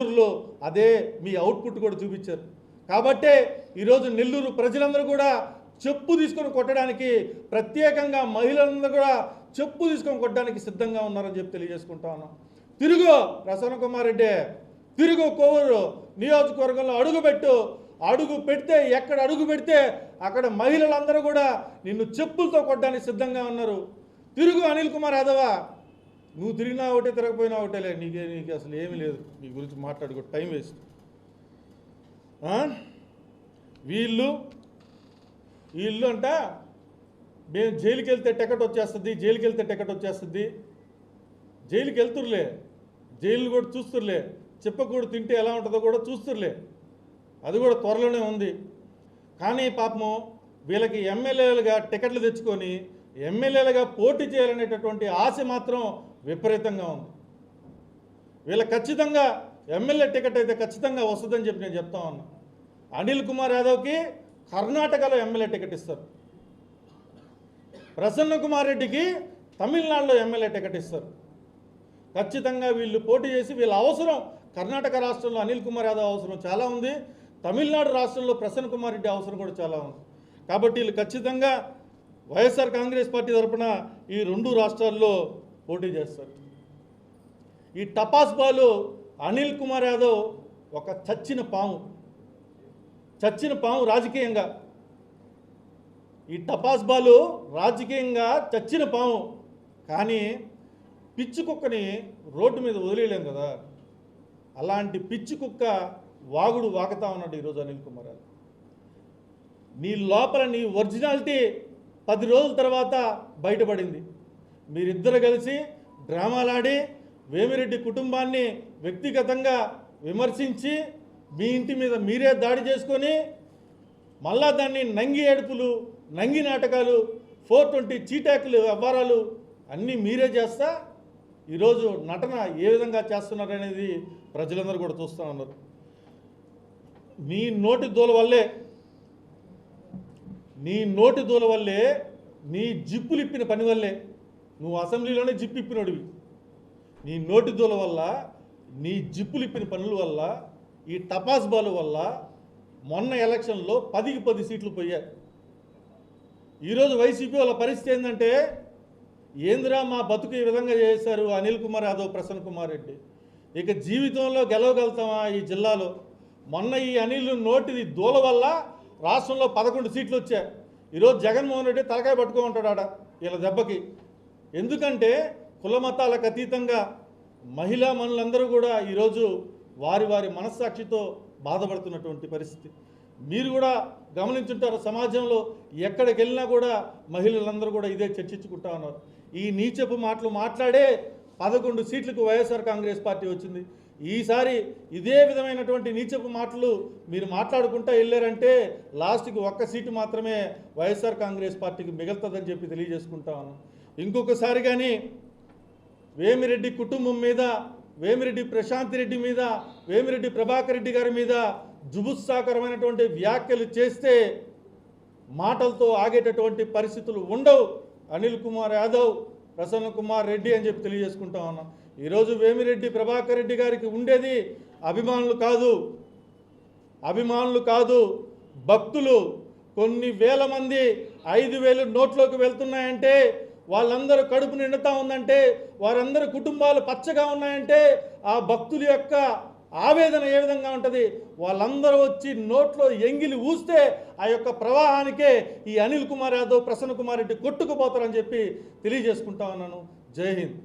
నెల్లూరులో అదే మీ అవుట్పుట్ కూడా చూపించారు. కాబట్టే ఈరోజు నెల్లూరు ప్రజలందరూ కూడా చెప్పు తీసుకొని కొట్టడానికి ప్రత్యేకంగా మహిళలందరూ కూడా చెప్పు తీసుకొని కొట్టడానికి సిద్ధంగా ఉన్నారని చెప్పి తెలియజేసుకుంటా ఉన్నాం. తిరుగు ప్రసన్న కుమార్ రెడ్డి తిరుగు కోవూరు నియోజకవర్గంలో అడుగుపెట్టు అడుగు పెడితే ఎక్కడ అడుగు పెడితే అక్కడ మహిళలందరూ కూడా నిన్ను చెప్పులతో కొట్టడానికి సిద్ధంగా ఉన్నారు. తిరుగు అనిల్ కుమార్ యాదవ నువ్వు తిరిగినా ఒకటే తిరగపోయినా ఒకటేలే నీకే నీకు అసలు ఏమీ లేదు. నీ గురించి మాట్లాడుకో టైం వేస్ట్. వీళ్ళు వీళ్ళు అంట మేము జైలుకి వెళ్తే టికెట్ వచ్చేస్తుంది జైలుకి వెళ్తే టికెట్ వచ్చేస్తుంది. జైలుకి వెళ్తురులే. జైలు కూడా చూస్తురులే. చెప్పకూడదు తింటే ఎలా ఉంటుందో కూడా చూస్తురులే. అది కూడా త్వరలోనే ఉంది. కానీ పాపము వీళ్ళకి ఎమ్మెల్యేలుగా టికెట్లు తెచ్చుకొని ఎమ్మెల్యేలుగా పోటీ చేయాలనేటటువంటి ఆశ మాత్రం విపరీతంగా ఉంది. వీళ్ళ ఖచ్చితంగా ఎమ్మెల్యే టికెట్ అయితే ఖచ్చితంగా వస్తుందని చెప్పి నేను చెప్తా ఉన్నా. అనిల్ కుమార్ యాదవ్కి కర్ణాటకలో ఎమ్మెల్యే టికెట్ ఇస్తారు. ప్రసన్న కుమార్ రెడ్డికి తమిళనాడులో ఎమ్మెల్యే టికెట్ ఇస్తారు. ఖచ్చితంగా వీళ్ళు పోటీ చేసి వీళ్ళ అవసరం కర్ణాటక రాష్ట్రంలో అనిల్ కుమార్ యాదవ్ అవసరం చాలా ఉంది. తమిళనాడు రాష్ట్రంలో ప్రసన్న కుమార్ రెడ్డి అవసరం కూడా చాలా ఉంది. కాబట్టి వీళ్ళు ఖచ్చితంగా వైఎస్ఆర్ కాంగ్రెస్ పార్టీ తరఫున ఈ రెండు రాష్ట్రాల్లో పోటీ చేస్తారు. ఈ టపాస్ బాలు అనిల్ కుమార్ యాదవ్ ఒక చచ్చిన పాము. చచ్చిన పాము రాజకీయంగా. ఈ టపాస్ బాలు రాజకీయంగా చచ్చిన పాము. కానీ పిచ్చి కుక్కని రోడ్డు మీద వదిలేయలేం కదా. అలాంటి పిచ్చి కుక్క వాగుడు వాగుతా ఉన్నాడు ఈరోజు అనిల్ కుమార్ యాదవ్. నీ లోపల నీ ఒరిజినాలిటీ పది రోజుల తర్వాత బయటపడింది. మీరిద్దరు కలిసి డ్రామాలాడి వేమిరెడ్డి కుటుంబాన్ని వ్యక్తిగతంగా విమర్శించి మీ ఇంటి మీద మీరే దాడి చేసుకొని మళ్ళా దాన్ని నంగి ఏడుపులు నంగి నాటకాలు ఫోర్ ట్వంటీ చీటాకులు వ్యవహారాలు అన్నీ మీరే చేస్తా ఈరోజు నటన ఏ విధంగా చేస్తున్నారు అనేది ప్రజలందరూ కూడా చూస్తూ ఉన్నారు. మీ నోటి దూల వల్లే నీ నోటి దూల వల్లే నీ జిప్పులు ఇప్పిన పని వల్లే నువ్వు అసెంబ్లీలోనే జిప్పు ఇప్పినోడివి. నీ నోటి దూల వల్ల నీ జిప్పులు ఇప్పిన పనుల వల్ల ఈ టపాస్ బాల్ వల్ల మొన్న ఎలక్షన్లో పదికి పది సీట్లు పోయాయి. ఈరోజు వైసీపీ వాళ్ళ పరిస్థితి ఏంటంటే ఏందిరా మా బతుకు ఈ విధంగా చేశారు? అనిల్ కుమార్ యాదవ్ ప్రసన్న కుమార్ రెడ్డి. ఇక జీవితంలో గెలవగలుగుతామా ఈ జిల్లాలో? మొన్న ఈ అనిల్ నోటిది దూల వల్ల రాష్ట్రంలో పదకొండు సీట్లు వచ్చాయి. ఈరోజు జగన్మోహన్ రెడ్డి తలకాయ పట్టుకో ఉంటాడు ఆడ వీళ్ళ దెబ్బకి. ఎందుకంటే కులమతాలకు అతీతంగా మహిళా మనులందరూ కూడా ఈరోజు వారి వారి మనస్సాక్షితో బాధపడుతున్నటువంటి పరిస్థితి. మీరు కూడా గమనించుంటారు సమాజంలో ఎక్కడికి వెళ్ళినా కూడా మహిళలందరూ కూడా ఇదే చర్చించుకుంటా ఉన్నారు. ఈ నీచపు మాటలు మాట్లాడే పదకొండు సీట్లకు వైఎస్ఆర్ కాంగ్రెస్ పార్టీ వచ్చింది. ఈసారి ఇదే విధమైనటువంటి నీచపు మాటలు మీరు మాట్లాడుకుంటా వెళ్ళారంటే లాస్ట్కి ఒక్క సీటు మాత్రమే వైఎస్ఆర్ కాంగ్రెస్ పార్టీకి మిగులుతుందని చెప్పి తెలియజేసుకుంటా ఉన్నాం. ఇంకొకసారి కానీ వేమిరెడ్డి కుటుంబం మీద వేమిరెడ్డి ప్రశాంత్ రెడ్డి మీద వేమిరెడ్డి ప్రభాకర్ రెడ్డి గారి మీద జుబుత్సాకరమైనటువంటి వ్యాఖ్యలు చేస్తే మాటలతో ఆగేటటువంటి పరిస్థితులు ఉండవు. అనిల్ కుమార్ యాదవ్ ప్రసన్న కుమార్ రెడ్డి అని చెప్పి తెలియజేసుకుంటా ఉన్నాం. ఈరోజు వేమిరెడ్డి ప్రభాకర్ రెడ్డి గారికి ఉండేది అభిమానులు కాదు. అభిమానులు కాదు భక్తులు. కొన్ని వేల మంది ఐదు వేలు నోట్లోకి వెళ్తున్నాయంటే వాళ్ళందరూ కడుపు నిండుతా ఉందంటే వారందరి కుటుంబాలు పచ్చగా ఉన్నాయంటే ఆ భక్తుల యొక్క ఆవేదన ఏ విధంగా ఉంటుంది? వాళ్ళందరూ వచ్చి నోట్లో ఎంగిలి ఊస్తే ఆ యొక్క ప్రవాహానికే ఈ అనిల్ కుమార్ యాదవ్ ప్రసన్న కుమార్ రెడ్డి కొట్టుకుపోతారని చెప్పి తెలియజేసుకుంటా ఉన్నాను. జై హింద్.